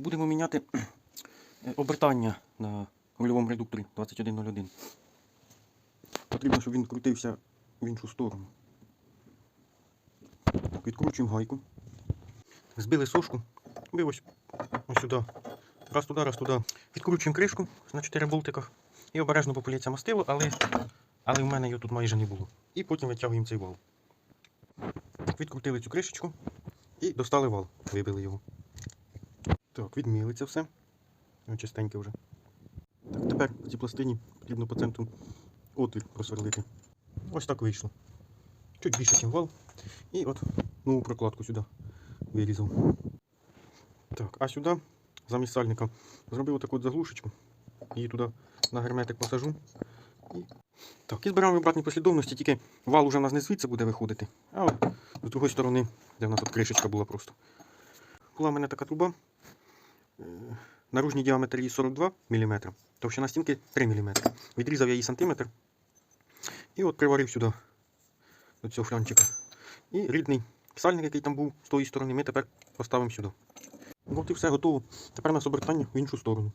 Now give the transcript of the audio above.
Будемо міняти е, обертання на рульовому редукторі 2101. Потрібно, щоб він крутився в іншу сторону. Так, відкручуємо гайку. Збили сошку. Ви ось, ось сюди. Раз туди, раз туди. Відкручуємо кришку на 4 болтиках. І обережно попилється мастило, але, але в мене його тут майже не було. І потім витягуємо цей вал. Відкрутили цю кришечку і достали вал. Вибили його. Так, відміли це все. Чистеньке вже. Так, тепер в цій пластині потрібно по центру отвір просверлити. Ось так вийшло. Чуть більше, ніж вал. І от нову прокладку сюди вирізав. Так, а сюди замість сальника зробив таку от заглушечку. Її туди на герметик посажу. І... Так, і збираємо в обратній послідовності, тільки вал уже в нас не звідси буде виходити. А от з другої сторони, де в нас тут кришечка була просто. Була в мене така труба. Е, Наружній діаметр її 42 мм, товщина стінки 3 мм. Відрізав я її сантиметр. І от приварив сюди до цього флянчика. І рідний сальник, який там був з тої сторони, ми тепер поставимо сюди. От і все готово. Тепер у нас обертання в іншу сторону.